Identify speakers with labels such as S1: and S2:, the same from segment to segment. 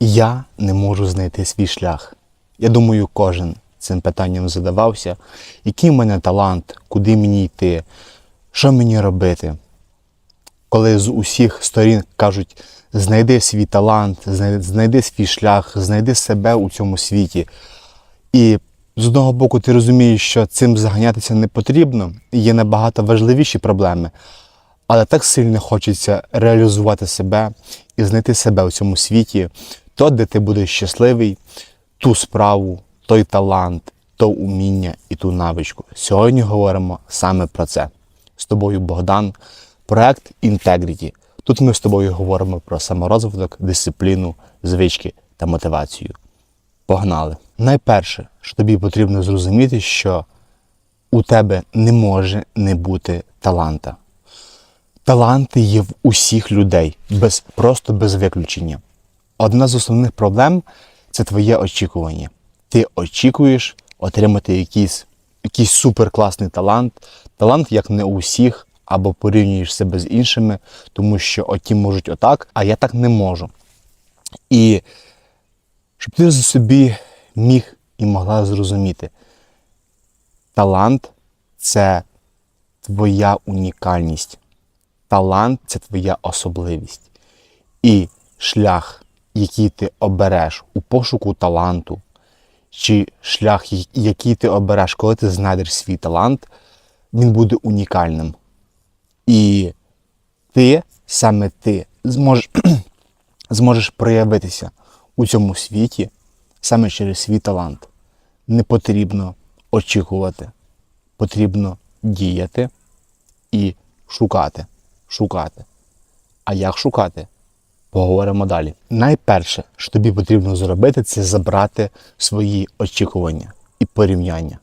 S1: Я не можу знайти свій шлях. Я думаю, кожен цим питанням задавався, який в мене талант, куди мені йти, що мені робити. Коли з усіх сторін кажуть, знайди свій талант, знайди свій шлях, знайди себе у цьому світі. І з одного боку, ти розумієш, що цим заганятися не потрібно, є набагато важливіші проблеми. Але так сильно хочеться реалізувати себе і знайти себе у цьому світі, то, де ти будеш щасливий, ту справу, той талант, то уміння і ту навичку. Сьогодні говоримо саме про це. З тобою Богдан, проект Integrity. Тут ми з тобою говоримо про саморозвиток, дисципліну, звички та мотивацію. Погнали. Найперше, що тобі потрібно зрозуміти, що у тебе не може не бути таланта. Таланти є в усіх людей, без, просто без виключення. Одна з основних проблем це твоє очікування. Ти очікуєш отримати якийсь, якийсь суперкласний талант, талант, як не у всіх, або порівнюєш себе з іншими, тому що оті можуть отак, а я так не можу. І щоб ти за собі міг і могла зрозуміти, талант це твоя унікальність. Талант це твоя особливість. І шлях, який ти обереш у пошуку таланту, чи шлях, який ти обереш, коли ти знайдеш свій талант, він буде унікальним. І ти, саме ти, зможеш, зможеш проявитися у цьому світі саме через свій талант. Не потрібно очікувати, потрібно діяти і шукати, шукати. А як шукати? Поговоримо далі. Найперше, що тобі потрібно зробити, це забрати свої очікування і порівняння.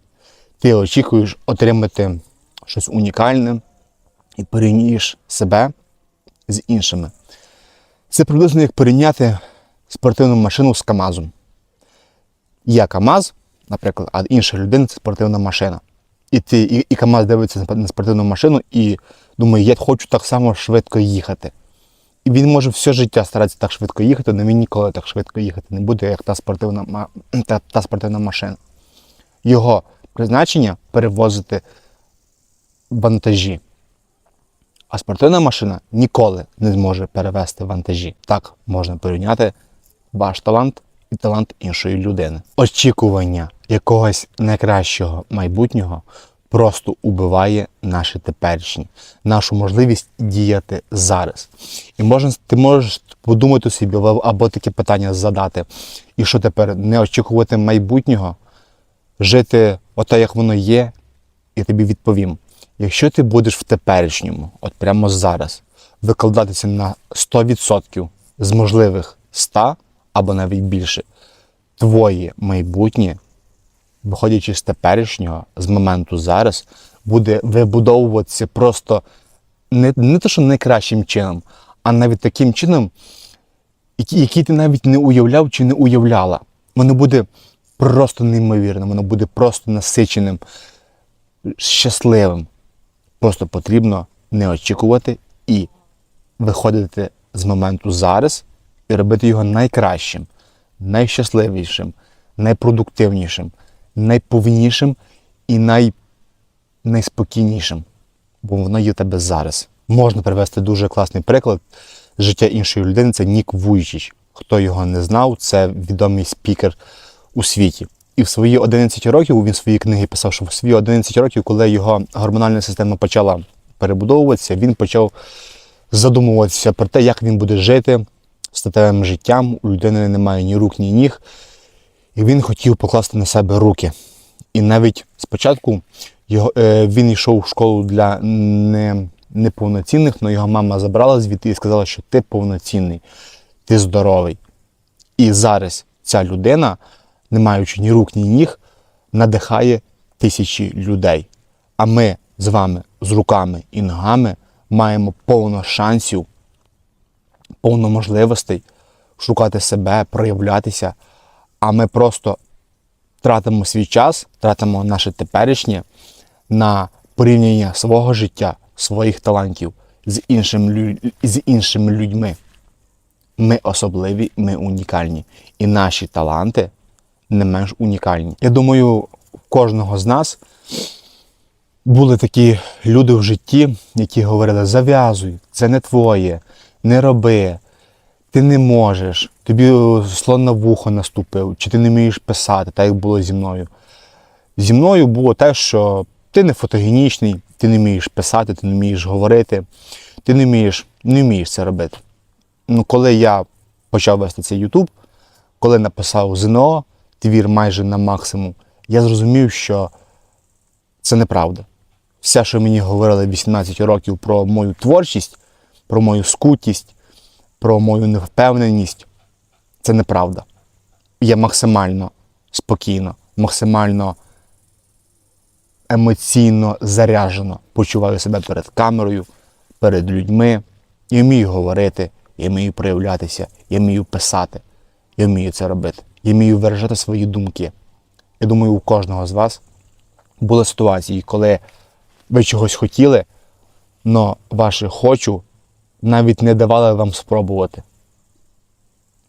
S1: Ти очікуєш отримати щось унікальне і порівнюєш себе з іншими. Це приблизно як порівняти спортивну машину з КАМАЗом. Є КАМАЗ, наприклад, а інша людина це спортивна машина. І ти, і, і КАМАЗ дивиться на спортивну машину і думає, я хочу так само швидко їхати. І він може все життя старатися так швидко їхати, але він ніколи так швидко їхати не буде, як та спортивна, та, та спортивна машина. Його призначення перевозити вантажі. А спортивна машина ніколи не зможе перевезти вантажі. Так можна порівняти ваш талант і талант іншої людини. Очікування якогось найкращого майбутнього просто убиває наше теперішнє, нашу можливість діяти зараз. І можна, ти можеш подумати собі або- таке питання задати. І що тепер не очікувати майбутнього, жити ото, як воно є, і тобі відповім: якщо ти будеш в теперішньому, от прямо зараз, викладатися на 100% з можливих 100 або навіть більше, твоє майбутнє, виходячи з теперішнього, з моменту зараз, буде вибудовуватися просто не, не то, що найкращим чином, а навіть таким чином, який ти навіть не уявляв чи не уявляла. Воно буде просто неймовірним, воно буде просто насиченим, щасливим. Просто потрібно не очікувати і виходити з моменту зараз і робити його найкращим, найщасливішим, найпродуктивнішим, найповнішим і най... найспокійнішим. Бо воно є в тебе зараз. Можна привести дуже класний приклад життя іншої людини це Нік Вуйчич. Хто його не знав, це відомий спікер у світі. І в свої 11 років він свої книги писав, що в свої 11 років, коли його гормональна система почала перебудовуватися, він почав задумуватися про те, як він буде жити статевим життям. У людини немає ні рук, ні ніг. І він хотів покласти на себе руки. І навіть спочатку його, е, він йшов в школу для не, неповноцінних, але його мама забрала звідти і сказала, що ти повноцінний, ти здоровий. І зараз ця людина, не маючи ні рук, ні ніг, надихає тисячі людей. А ми з вами з руками і ногами маємо повно шансів, повно можливостей шукати себе, проявлятися. А ми просто тратимо свій час, тратимо наше теперішнє на порівняння свого життя, своїх талантів з іншими, з іншими людьми. Ми особливі, ми унікальні. І наші таланти не менш унікальні. Я думаю, кожного з нас були такі люди в житті, які говорили: зав'язуй, це не твоє, не роби, ти не можеш, тобі слон на вухо наступив, чи ти не вмієш писати, так як було зі мною. Зі мною було те, що ти не фотогенічний, ти не вмієш писати, ти не вмієш говорити, ти не вмієш, не вмієш це робити. Ну, коли я почав вести цей YouTube, коли написав ЗНО, твір майже на максимум, я зрозумів, що це неправда. Все, що мені говорили 18 років про мою творчість, про мою скутість, про мою невпевненість, це неправда. Я максимально спокійно, максимально емоційно заряджено почуваю себе перед камерою, перед людьми. Я вмію говорити, я вмію проявлятися, я вмію писати, я вмію це робити. Я вмію виражати свої думки. Я думаю, у кожного з вас були ситуації, коли ви чогось хотіли, але ваше хочу навіть не давали вам спробувати.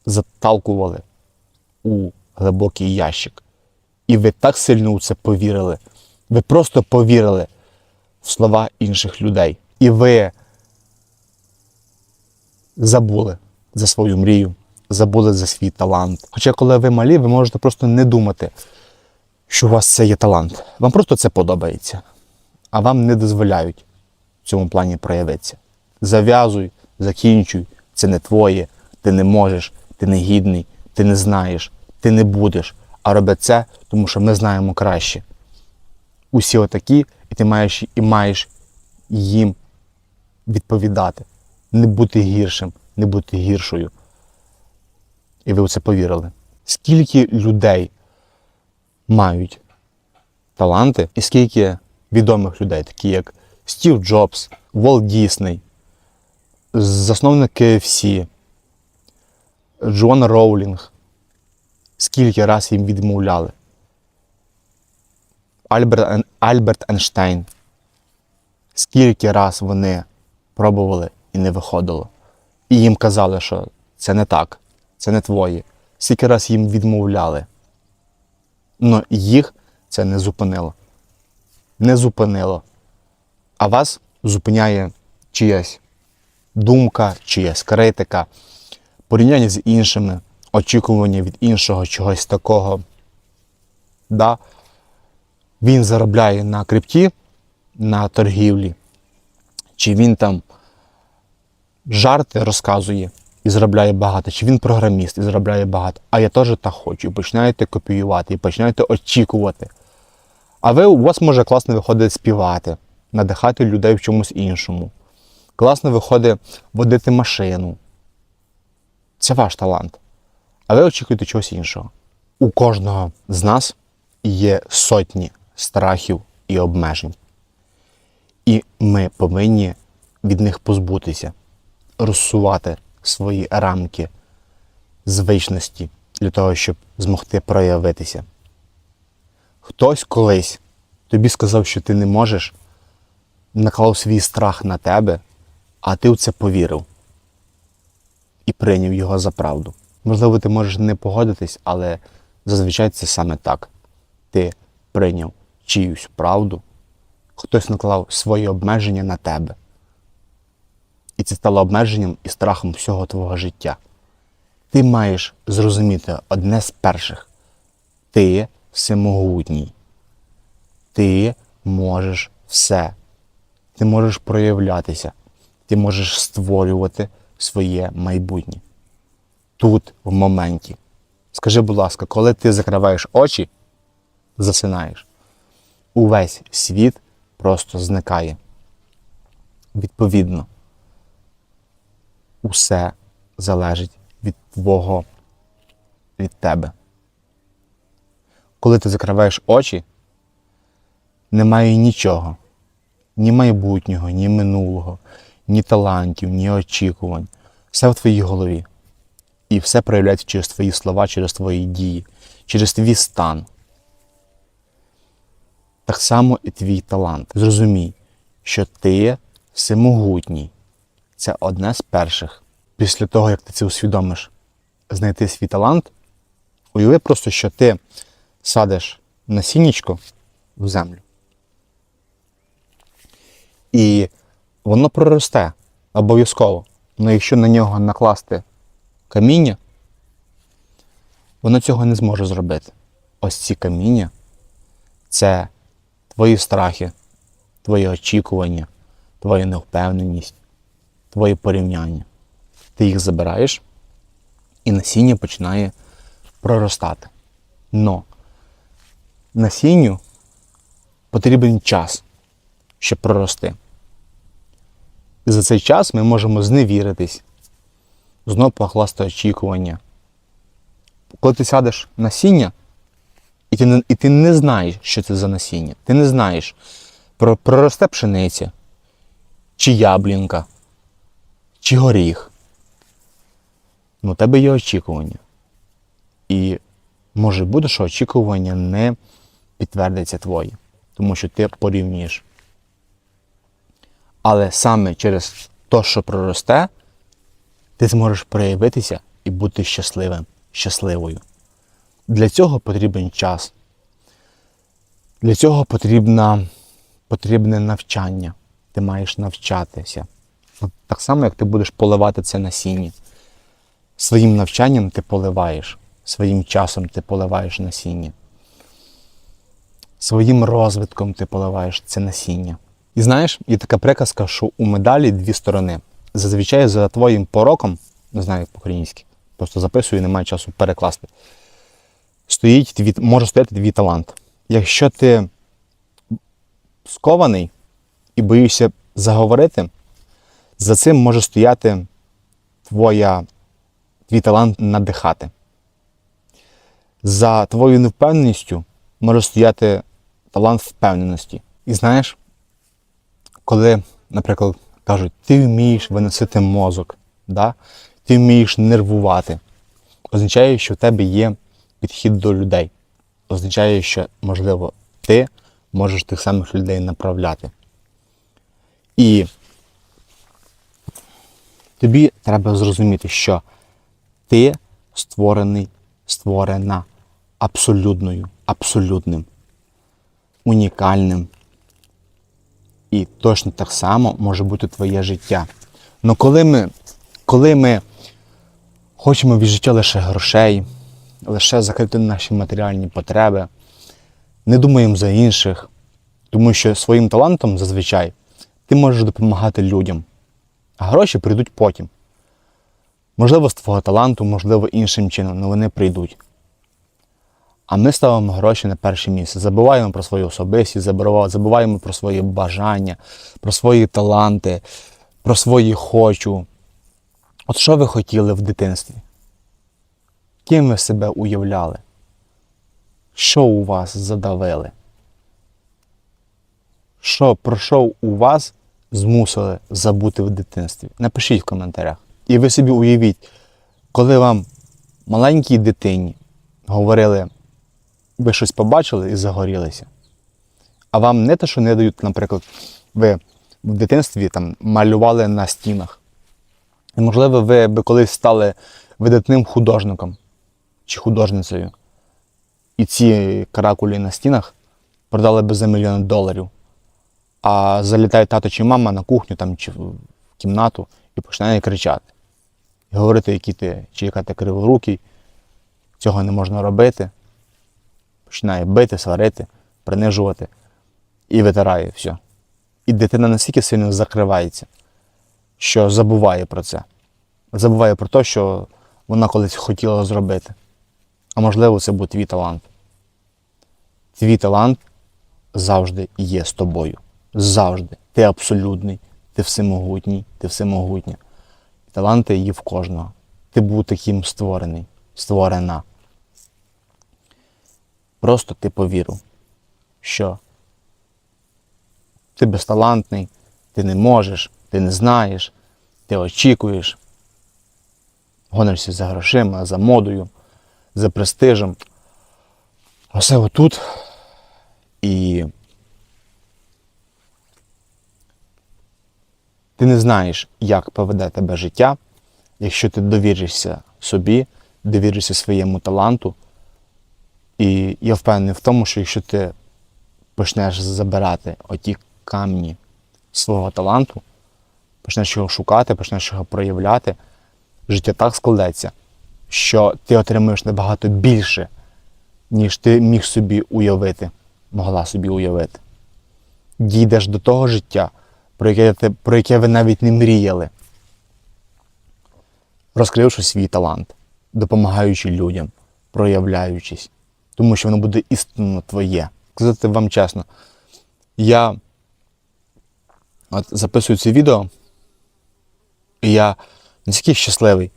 S1: Заталкували у глибокий ящик. І ви так сильно у це повірили. Ви просто повірили в слова інших людей. І ви забули за свою мрію, забули за свій талант. Хоча, коли ви малі, ви можете просто не думати, що у вас це є талант. Вам просто це подобається, а вам не дозволяють в цьому плані проявитися. Зав'язуй, закінчуй, це не твоє, ти не можеш, ти не гідний, ти не знаєш, ти не будеш. А роби це, тому що ми знаємо краще. Усі отакі, і ти маєш і маєш їм відповідати, не бути гіршим, не бути гіршою. І ви в це повірили. Скільки людей мають таланти, і скільки відомих людей, такі як Стів Джобс, Волт Дісней, засновник KFC, Джон Роулінг, скільки раз їм відмовляли. Альберт, Альберт Ейнштейн. Скільки раз вони пробували і не виходило. І їм казали, що це не так, це не твоє. Скільки раз їм відмовляли. Но їх це не зупинило. Не зупинило. А вас зупиняє чиясь думка, чиясь критика, порівняння з іншими, очікування від іншого чогось такого. Да? Він заробляє на крипті, на торгівлі, чи він там жарти розказує і заробляє багато, чи він програміст і заробляє багато. А я теж так хочу. Починаєте копіювати, і починаєте очікувати. А ви у вас може класно виходить співати, надихати людей в чомусь іншому. Класно виходить водити машину. Це ваш талант. А ви очікуєте чогось іншого. У кожного з нас є сотні страхів і обмежень. І ми повинні від них позбутися, розсувати свої рамки звичності для того, щоб змогти проявитися. Хтось колись тобі сказав, що ти не можеш, наклав свій страх на тебе, а ти в це повірив і прийняв його за правду. Можливо, ти можеш не погодитись, але зазвичай це саме так. Ти прийняв чиюсь правду, хтось наклав свої обмеження на тебе. І це стало обмеженням і страхом всього твого життя. Ти маєш зрозуміти одне з перших. Ти всемогутній. Ти можеш все. Ти можеш проявлятися. Ти можеш створювати своє майбутнє. Тут, в моменті. Скажи, будь ласка, коли ти закриваєш очі, засинаєш, увесь світ просто зникає. Відповідно, усе залежить від твого, від тебе. Коли ти закриваєш очі, немає нічого, ні майбутнього, ні минулого, ні талантів, ні очікувань. Все в твоїй голові. І все проявляється через твої слова, через твої дії, через твій стан. Так само і твій талант. Зрозумій, що ти всемогутній. Це одне з перших. після того, як ти це усвідомиш, знайти свій талант, уяви просто, що ти садиш насіннячко в землю. І воно проросте обов'язково. Але якщо на нього накласти каміння, воно цього не зможе зробити. Ось ці каміння це твої страхи, твої очікування, твоя невпевненість, твої порівняння. Ти їх забираєш, і насіння починає проростати. Но насінню потрібен час, щоб прорости. І за цей час ми можемо зневіритись, знов покласти очікування. Коли ти сядеш насіння, і ти, не, і ти не знаєш, що це за насіння. Ти не знаєш, про, проросте пшениця, чи яблінка, чи горіх. Ну, у тебе є очікування. І може бути, що очікування не підтвердиться твої, тому що ти порівнюєш. Але саме через те, що проросте, ти зможеш проявитися і бути щасливим, щасливою. Для цього потрібен час. Для цього потрібна, потрібне навчання. Ти маєш навчатися. Так само, як ти будеш поливати це насіння. Своїм навчанням ти поливаєш, своїм часом ти поливаєш насіння. Своїм розвитком ти поливаєш це насіння. І знаєш, є така приказка, що у медалі дві сторони. Зазвичай за твоїм пороком, не знаю як по-українськи, просто записую, немає часу перекласти. Стоїть твій, може стояти твій талант. Якщо ти скований і боїшся заговорити, за цим може стояти твоя, твій талант надихати. За твоєю невпевненістю може стояти талант впевненості. І знаєш, коли, наприклад, кажуть, ти вмієш виносити мозок, да? ти вмієш нервувати, означає, що в тебе є підхід до людей. Означає, що, можливо, ти можеш тих самих людей направляти. І тобі треба зрозуміти, що ти створений, створена абсолютною, абсолютним, унікальним. І точно так само може бути твоє життя. Але коли ми, коли ми хочемо від життя лише грошей, лише закрити наші матеріальні потреби, не думаємо за інших, тому що своїм талантом зазвичай ти можеш допомагати людям, а гроші прийдуть потім. Можливо, з твого таланту, можливо, іншим чином, але вони прийдуть. А ми ставимо гроші на перше місце. Забуваємо про свою особистість, забуваємо про свої бажання, про свої таланти, про свої хочу. От що ви хотіли в дитинстві? Ким ви себе уявляли? Що у вас задавили? Що, про що у вас змусили забути в дитинстві? Напишіть в коментарях. І ви собі уявіть, коли вам маленькій дитині говорили, ви щось побачили і загорілися. А вам не те, що не дають, наприклад, ви в дитинстві там малювали на стінах. І, можливо, ви би колись стали видатним художником чи художницею. І ці каракулі на стінах продали би за мільйон доларів. А залітає тато чи мама на кухню там, чи в кімнату і починає кричати. І говорити, які ти, чи яка ти криворукий, цього не можна робити. Починає бити, сварити, принижувати і витирає все. І дитина настільки сильно закривається, що забуває про це. Забуває про те, що вона колись хотіла зробити. А можливо, це був твій талант. Твій талант завжди є з тобою. Завжди. Ти абсолютний, ти всемогутній, ти всемогутня. Таланти є в кожного. Ти був таким створений, створена. Просто ти повірив, що ти безталантний, ти не можеш, ти не знаєш, ти очікуєш, гонишся за грошима, за модою, за престижем. А все отут. І ти не знаєш, як поведе тебе життя, якщо ти довіришся собі, довіришся своєму таланту. І я впевнений в тому, що якщо ти почнеш забирати оті камні свого таланту, почнеш його шукати, почнеш його проявляти, життя так складеться, що ти отримуєш набагато більше, ніж ти міг собі уявити, могла собі уявити. Дійдеш до того життя, про яке, ти- про яке ви навіть не мріяли, розкривши свій талант, допомагаючи людям, проявляючись, тому що воно буде істинно твоє. Сказати вам чесно, я от записую це відео, і я настільки щасливий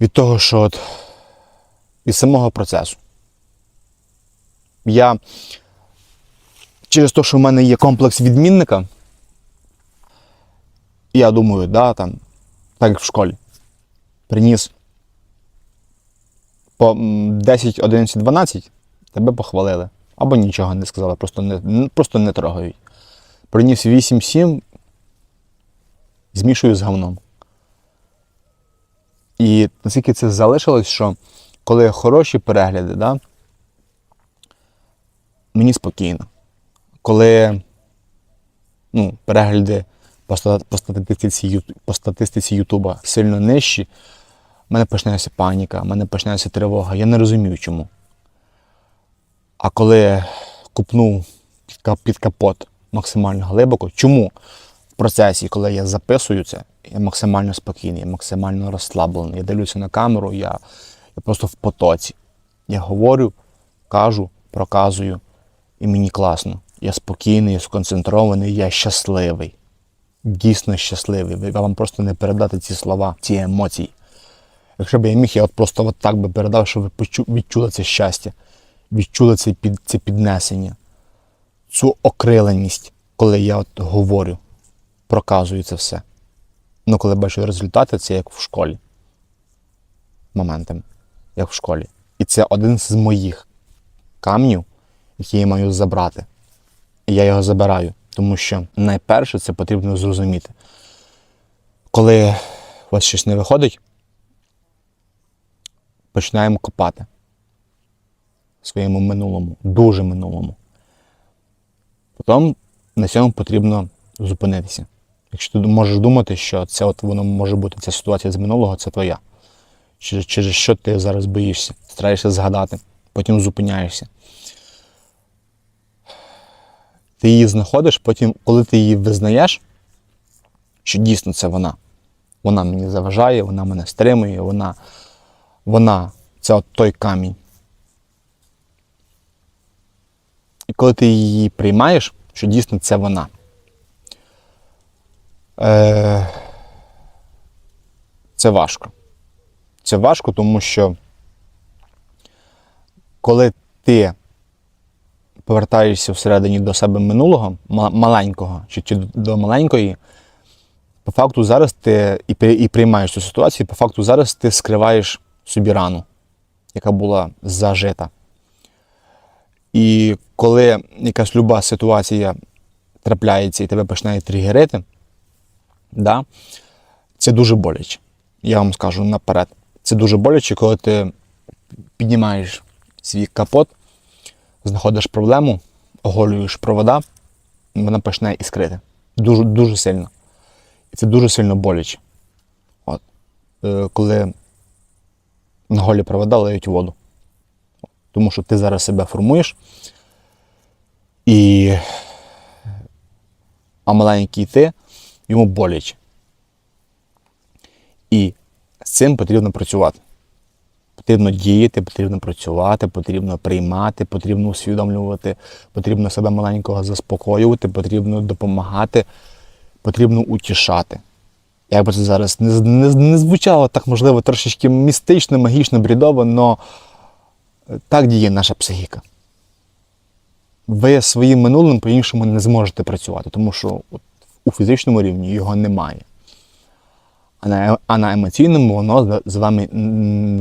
S1: від того, що от від самого процесу. Я через те, що в мене є комплекс відмінника, я думаю, да, там, так як в школі, приніс по м, 10, 11, 12, тебе похвалили. Або нічого не сказали, просто не, просто не трогають. Приніс 8-7, змішую з говном. І наскільки це залишилось, що коли хороші перегляди, да, мені спокійно. Коли ну, перегляди по, статистиці, по статистиці Ютуба сильно нижчі, в мене починається паніка, в мене починається тривога. Я не розумію чому. А коли купнув під капот максимально глибоко, чому в процесі, коли я записую це, я максимально спокійний, я максимально розслаблений. Я дивлюся на камеру, я, я просто в потоці. Я говорю, кажу, проказую, і мені класно. Я спокійний, я сконцентрований, я щасливий. Дійсно щасливий. Ви- Вам просто не передати ці слова, ці емоції. Якщо б я міг, я от просто от так би передав, щоб ви відчули це щастя, відчули це, під, це піднесення, цю окриленість, коли я от говорю, проказую це все. Ну, коли бачу результати, це як в школі. Моментами, як в школі. І це один з моїх камнів, який я маю забрати. І я його забираю, тому що найперше це потрібно зрозуміти. Коли у вас щось не виходить, починаємо копати в своєму минулому, дуже минулому. Потім на цьому потрібно зупинитися. Якщо ти можеш думати, що це от воно може бути ця ситуація з минулого, це твоя. Через, через що ти зараз боїшся, стараєшся згадати, потім зупиняєшся. Ти її знаходиш, потім, коли ти її визнаєш, що дійсно це вона. Вона мені заважає, вона мене стримує, вона, вона це от той камінь. І коли ти її приймаєш, що дійсно це вона. Е, це важко. Це важко, тому що коли ти повертаєшся всередині до себе минулого, маленького, чи, чи до маленької, по факту зараз ти і, і приймаєш цю ситуацію, по факту зараз ти скриваєш собі рану, яка була зажита. І коли якась люба ситуація трапляється і тебе починає тригерити, да, це дуже боляче. Я вам скажу наперед. Це дуже боляче, коли ти піднімаєш свій капот, знаходиш проблему, оголюєш провода, вона почне іскрити. Дуже, дуже сильно. І це дуже сильно боляче. От. Е, коли голі провода лиють воду. Тому що ти зараз себе формуєш. І а маленький ти йому боляче. І з цим потрібно працювати. Потрібно діяти, потрібно працювати, потрібно приймати, потрібно усвідомлювати, потрібно себе маленького заспокоювати, потрібно допомагати, потрібно утішати. Як би це зараз не, не, не звучало так, можливо, трошечки містично, магічно, брідово, але так діє наша психіка. Ви своїм минулим по-іншому не зможете працювати, тому що от у фізичному рівні його немає. А на, а на емоційному воно з- вами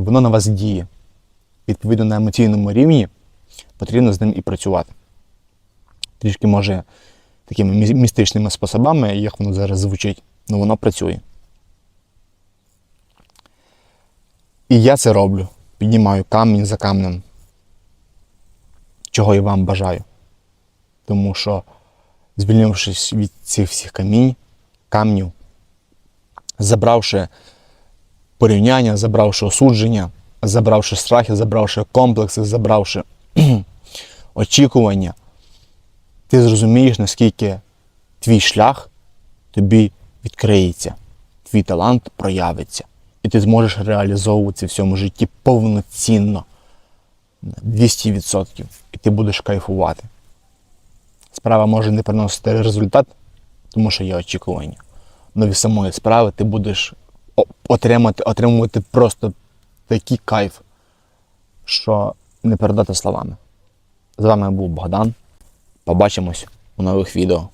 S1: воно на вас діє. Відповідно, на емоційному рівні потрібно з ним і працювати. Трішки може такими містичними способами, як воно зараз звучить, але воно працює. І я це роблю. Піднімаю камінь за камнем. Чого і вам бажаю. Тому що, звільнившись від цих всіх камінь, камнів, забравши порівняння, забравши осудження, забравши страхи, забравши комплекси, забравши очікування, ти зрозумієш, наскільки твій шлях тобі відкриється, твій талант проявиться. І ти зможеш реалізовуватися в цьому житті повноцінно на 200%. І ти будеш кайфувати. Справа може не приносити результат, тому що є очікування. Але від самої справи ти будеш отримати, отримувати просто такий кайф, що не передати словами. З вами був Богдан. Побачимось у нових відео.